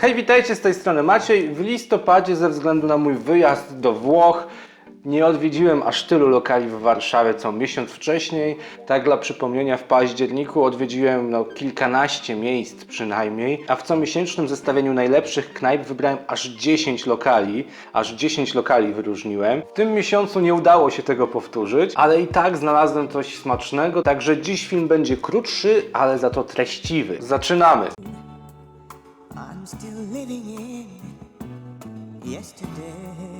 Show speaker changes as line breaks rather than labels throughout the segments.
Hej, witajcie z tej strony Maciej. W listopadzie ze względu na mój wyjazd do Włoch nie odwiedziłem aż tylu lokali w Warszawie co miesiąc wcześniej. Tak dla przypomnienia w październiku odwiedziłem no, kilkanaście miejsc przynajmniej, a w comiesięcznym zestawieniu najlepszych knajp wybrałem aż 10 lokali, aż 10 lokali wyróżniłem. W tym miesiącu nie udało się tego powtórzyć, ale i tak znalazłem coś smacznego, także dziś film będzie krótszy, ale za to treściwy. Zaczynamy!
I'm still living in yesterday.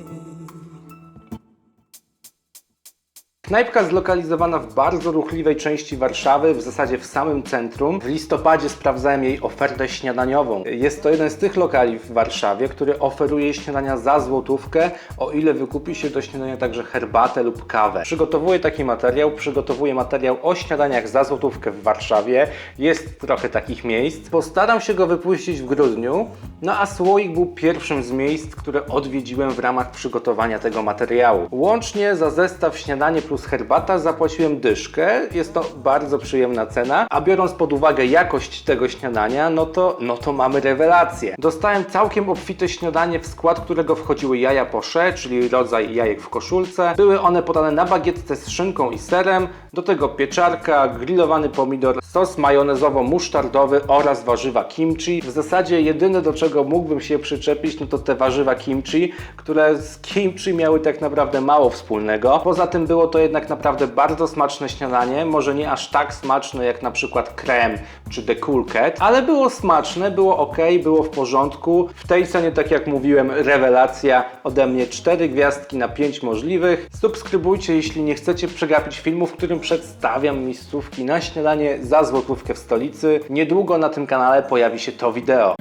Knajpka zlokalizowana w bardzo ruchliwej części Warszawy, w zasadzie w samym centrum. W listopadzie sprawdzałem jej ofertę śniadaniową. Jest to jeden z tych lokali w Warszawie, który oferuje śniadania za złotówkę, o ile wykupi się do śniadania także herbatę lub kawę. Przygotowuję taki materiał, przygotowuję materiał o śniadaniach za złotówkę w Warszawie. Jest trochę takich miejsc. Postaram się go wypuścić w grudniu, no a Słoik był pierwszym z miejsc, które odwiedziłem w ramach przygotowania tego materiału. Łącznie za zestaw śniadanie plus herbata zapłaciłem dyszkę. Jest to bardzo przyjemna cena, a biorąc pod uwagę jakość tego śniadania, no to, no to mamy rewelację. Dostałem całkiem obfite śniadanie, w skład którego wchodziły jaja poché, czyli rodzaj jajek w koszulce. Były one podane na bagietce z szynką i serem, do tego pieczarka, grillowany pomidor, sos majonezowo-musztardowy oraz warzywa kimchi. W zasadzie jedyne do czego mógłbym się przyczepić, no to te warzywa kimchi, które z kimchi miały tak naprawdę mało wspólnego. Poza tym było to jednak naprawdę bardzo smaczne śniadanie, może nie aż tak smaczne jak na przykład krem czy The Cool Cat, ale było smaczne, było ok, było w porządku. W tej cenie, tak jak mówiłem, rewelacja ode mnie 4 gwiazdki na 5 możliwych. Subskrybujcie, jeśli nie chcecie przegapić filmu, w którym przedstawiam miejscówki na śniadanie za złotówkę w stolicy. Niedługo na tym kanale pojawi się to wideo.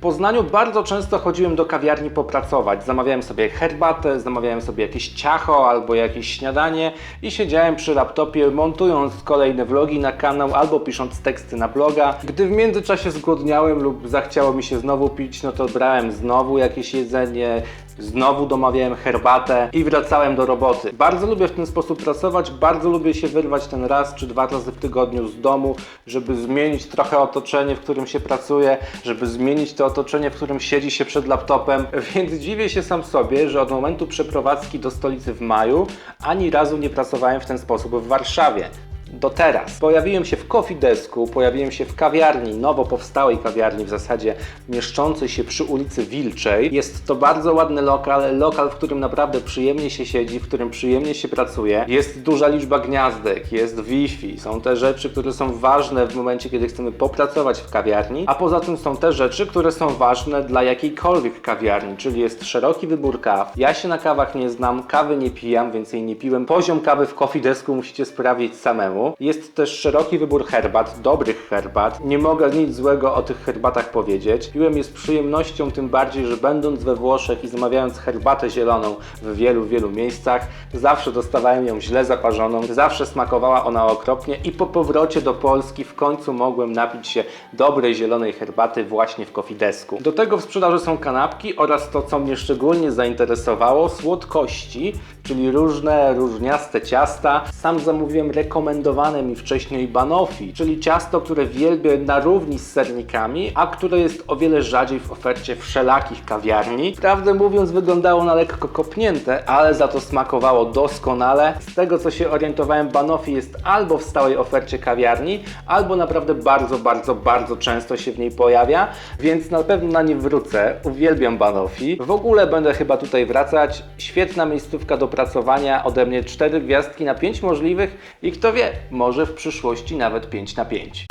Poznaniu bardzo często chodziłem do kawiarni popracować. Zamawiałem sobie herbatę, zamawiałem sobie jakieś ciacho albo jakieś śniadanie i siedziałem przy laptopie montując kolejne vlogi na kanał albo pisząc teksty na bloga. Gdy w międzyczasie zgłodniałem lub zachciało mi się znowu pić, no to brałem znowu jakieś jedzenie, Znowu domawiałem herbatę i wracałem do roboty. Bardzo lubię w ten sposób pracować, bardzo lubię się wyrwać ten raz czy dwa razy w tygodniu z domu, żeby zmienić trochę otoczenie, w którym się pracuje, żeby zmienić to otoczenie, w którym siedzi się przed laptopem. Więc dziwię się sam sobie, że od momentu przeprowadzki do stolicy w maju ani razu nie pracowałem w ten sposób w Warszawie do teraz. Pojawiłem się w Coffee Desku, pojawiłem się w kawiarni, nowo powstałej kawiarni w zasadzie mieszczącej się przy ulicy Wilczej. Jest to bardzo ładny lokal, lokal, w którym naprawdę przyjemnie się siedzi, w którym przyjemnie się pracuje. Jest duża liczba gniazdek, jest Wi-Fi, są te rzeczy, które są ważne w momencie, kiedy chcemy popracować w kawiarni, a poza tym są te rzeczy, które są ważne dla jakiejkolwiek kawiarni, czyli jest szeroki wybór kaw. Ja się na kawach nie znam, kawy nie pijam, więc jej nie piłem. Poziom kawy w Coffee Desku musicie sprawdzić samemu. Jest też szeroki wybór herbat, dobrych herbat. Nie mogę nic złego o tych herbatach powiedzieć. Piłem je z przyjemnością, tym bardziej, że będąc we Włoszech i zamawiając herbatę zieloną w wielu, wielu miejscach, zawsze dostawałem ją źle zaparzoną, zawsze smakowała ona okropnie i po powrocie do Polski w końcu mogłem napić się dobrej zielonej herbaty właśnie w Kofidesku. Do tego w sprzedaży są kanapki oraz to, co mnie szczególnie zainteresowało, słodkości, czyli różne, różniaste ciasta. Sam zamówiłem rekomendowane mi wcześniej banoffee, czyli ciasto, które wielbię na równi z sernikami, a które jest o wiele rzadziej w ofercie wszelakich kawiarni. Prawdę mówiąc, wyglądało na lekko kopnięte, ale za to smakowało doskonale. Z tego co się orientowałem, banoffee jest albo w stałej ofercie kawiarni, albo naprawdę bardzo, bardzo, bardzo często się w niej pojawia, więc na pewno na nie wrócę. Uwielbiam banoffee. W ogóle będę chyba tutaj wracać. Świetna miejscówka do pracowania, ode mnie 4 gwiazdki na 5 możliwych i kto wie, może w przyszłości nawet 5 na 5.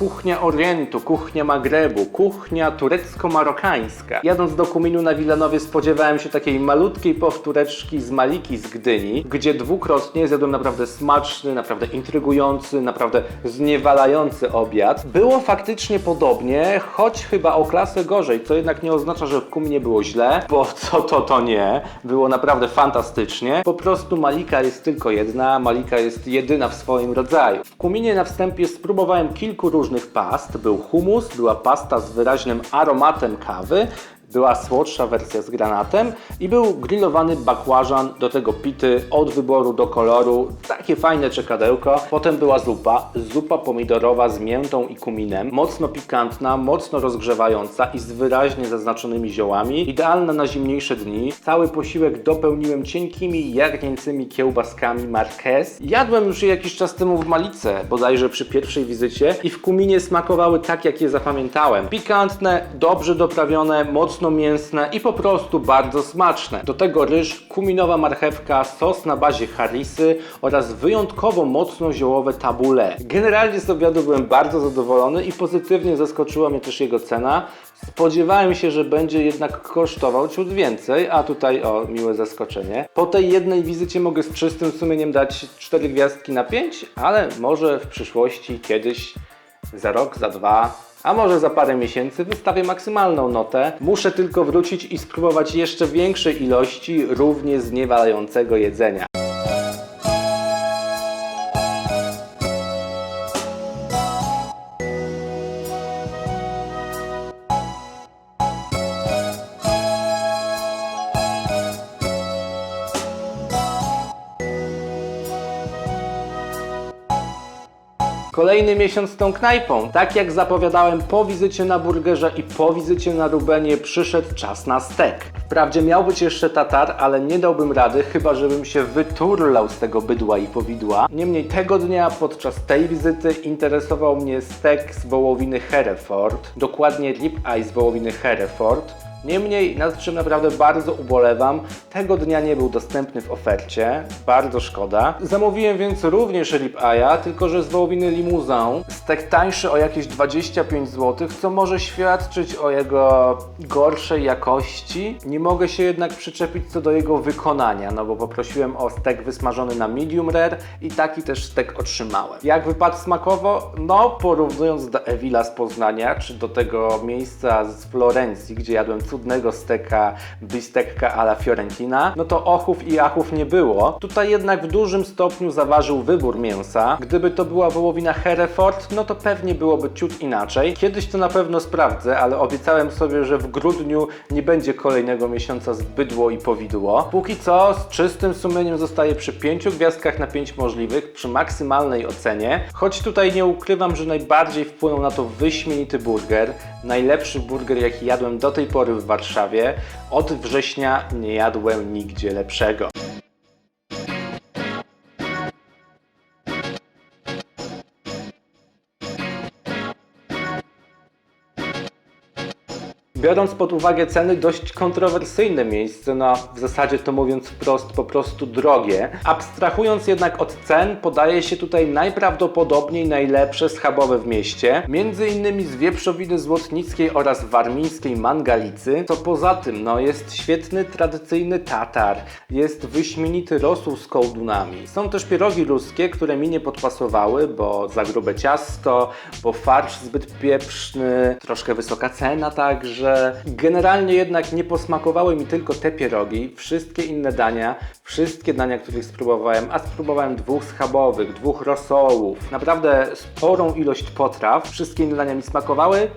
kuchnia Orientu, kuchnia Magrebu, kuchnia turecko-marokańska. Jadąc do Kuminu na Wilanowie spodziewałem się takiej malutkiej powtóreczki z Maliki z Gdyni, gdzie dwukrotnie zjadłem naprawdę smaczny, naprawdę intrygujący, naprawdę zniewalający obiad. Było faktycznie podobnie, choć chyba o klasę gorzej, co jednak nie oznacza, że w Kuminie było źle, bo co to to nie. Było naprawdę fantastycznie. Po prostu Malika jest tylko jedna, Malika jest jedyna w swoim rodzaju. W Kuminie na wstępie spróbowałem kilku różnych past. Był humus, była pasta z wyraźnym aromatem kawy, była słodsza wersja z granatem i był grillowany bakłażan, do tego pity od wyboru do koloru, takie fajne czekadełko. Potem była zupa, zupa pomidorowa z miętą i kuminem, mocno pikantna, mocno rozgrzewająca i z wyraźnie zaznaczonymi ziołami, idealna na zimniejsze dni. Cały posiłek dopełniłem cienkimi, jagnięcymi kiełbaskami Marquez. Jadłem już je jakiś czas temu w Malice, bodajże przy pierwszej wizycie i w kuminie smakowały tak, jak je zapamiętałem. Pikantne, dobrze doprawione, mocno mięsne i po prostu bardzo smaczne. Do tego ryż, kuminowa marchewka, sos na bazie harisy oraz wyjątkowo mocno ziołowe tabule. Generalnie z obiadu byłem bardzo zadowolony i pozytywnie zaskoczyła mnie też jego cena. Spodziewałem się, że będzie jednak kosztował ciut więcej, a tutaj o, miłe zaskoczenie. Po tej jednej wizycie mogę z czystym sumieniem dać 4 gwiazdki na 5, ale może w przyszłości kiedyś za rok, za dwa, a może za parę miesięcy wystawię maksymalną notę. Muszę tylko wrócić i spróbować jeszcze większej ilości równie zniewalającego jedzenia. Kolejny miesiąc z tą knajpą. Tak jak zapowiadałem po wizycie na burgerze i po wizycie na Rubenie przyszedł czas na stek. Wprawdzie miał być jeszcze tatar, ale nie dałbym rady, chyba żebym się wyturlał z tego bydła i powidła. Niemniej tego dnia podczas tej wizyty interesował mnie stek z wołowiny Hereford, dokładnie rib eye z wołowiny Hereford. Niemniej, nad czym naprawdę bardzo ubolewam, tego dnia nie był dostępny w ofercie. Bardzo szkoda. Zamówiłem więc również rib eye'a, tylko że z wołowiny limuzą. Stek tańszy o jakieś 25 zł, co może świadczyć o jego gorszej jakości. Nie mogę się jednak przyczepić co do jego wykonania, no bo poprosiłem o stek wysmażony na medium rare i taki też stek otrzymałem. Jak wypadł smakowo? No, porównując do Ewila z Poznania, czy do tego miejsca z Florencji, gdzie jadłem cudnego steka, bistecca alla Fiorentina, no to ochów i achów nie było. Tutaj jednak w dużym stopniu zaważył wybór mięsa. Gdyby to była wołowina Hereford, no to pewnie byłoby ciut inaczej. Kiedyś to na pewno sprawdzę, ale obiecałem sobie, że w grudniu nie będzie kolejnego miesiąca z bydło i powidło. Póki co z czystym sumieniem zostaję przy 5 gwiazdkach na 5 możliwych, przy maksymalnej ocenie. Choć tutaj nie ukrywam, że najbardziej wpłynął na to wyśmienity burger. Najlepszy burger, jaki jadłem do tej pory w Warszawie. Od września nie jadłem nigdzie lepszego. Biorąc pod uwagę ceny, dość kontrowersyjne miejsce, no a w zasadzie to mówiąc wprost, po prostu drogie. Abstrahując jednak od cen, podaje się tutaj najprawdopodobniej najlepsze schabowe w mieście, między innymi z wieprzowiny złotnickiej oraz warmińskiej mangalicy. To poza tym, no jest świetny tradycyjny tatar, jest wyśmienity rosół z kołdunami. Są też pierogi ruskie, które mi nie podpasowały, bo za grube ciasto, bo farsz zbyt pieprzny, troszkę wysoka cena także. Generalnie jednak nie posmakowały mi tylko te pierogi, wszystkie inne dania, wszystkie dania, których spróbowałem, a spróbowałem dwóch schabowych, dwóch rosołów, naprawdę sporą ilość potraw, wszystkie inne dania mi smakowały,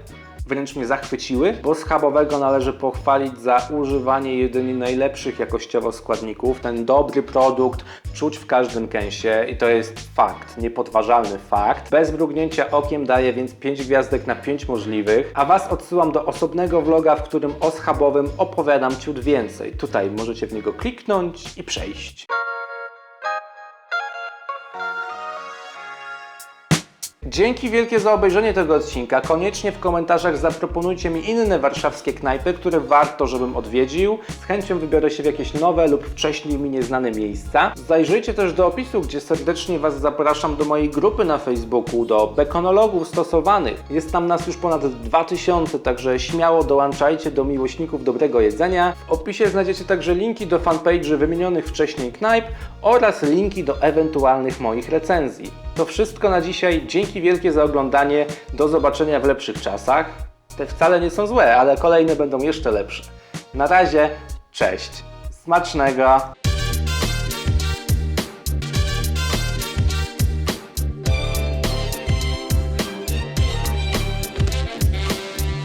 wręcz mnie zachwyciły, bo schabowego należy pochwalić za używanie jedynie najlepszych jakościowo składników. Ten dobry produkt czuć w każdym kęsie i to jest fakt, niepodważalny fakt. Bez mrugnięcia okiem daję więc 5 gwiazdek na 5 możliwych, a Was odsyłam do osobnego vloga, w którym o schabowym opowiadam ciut więcej. Tutaj możecie w niego kliknąć i przejść. Dzięki wielkie za obejrzenie tego odcinka. Koniecznie w komentarzach zaproponujcie mi inne warszawskie knajpy, które warto, żebym odwiedził. Z chęcią wybiorę się w jakieś nowe lub wcześniej mi nieznane miejsca. Zajrzyjcie też do opisu, gdzie serdecznie Was zapraszam do mojej grupy na Facebooku, do bekonologów stosowanych. Jest tam nas już ponad 2000, także śmiało dołączajcie do miłośników dobrego jedzenia. W opisie znajdziecie także linki do fanpage'y wymienionych wcześniej knajp oraz linki do ewentualnych moich recenzji. To wszystko na dzisiaj. Dzięki wielkie za oglądanie. Do zobaczenia w lepszych czasach. Te wcale nie są złe, ale kolejne będą jeszcze lepsze. Na razie, cześć. Smacznego!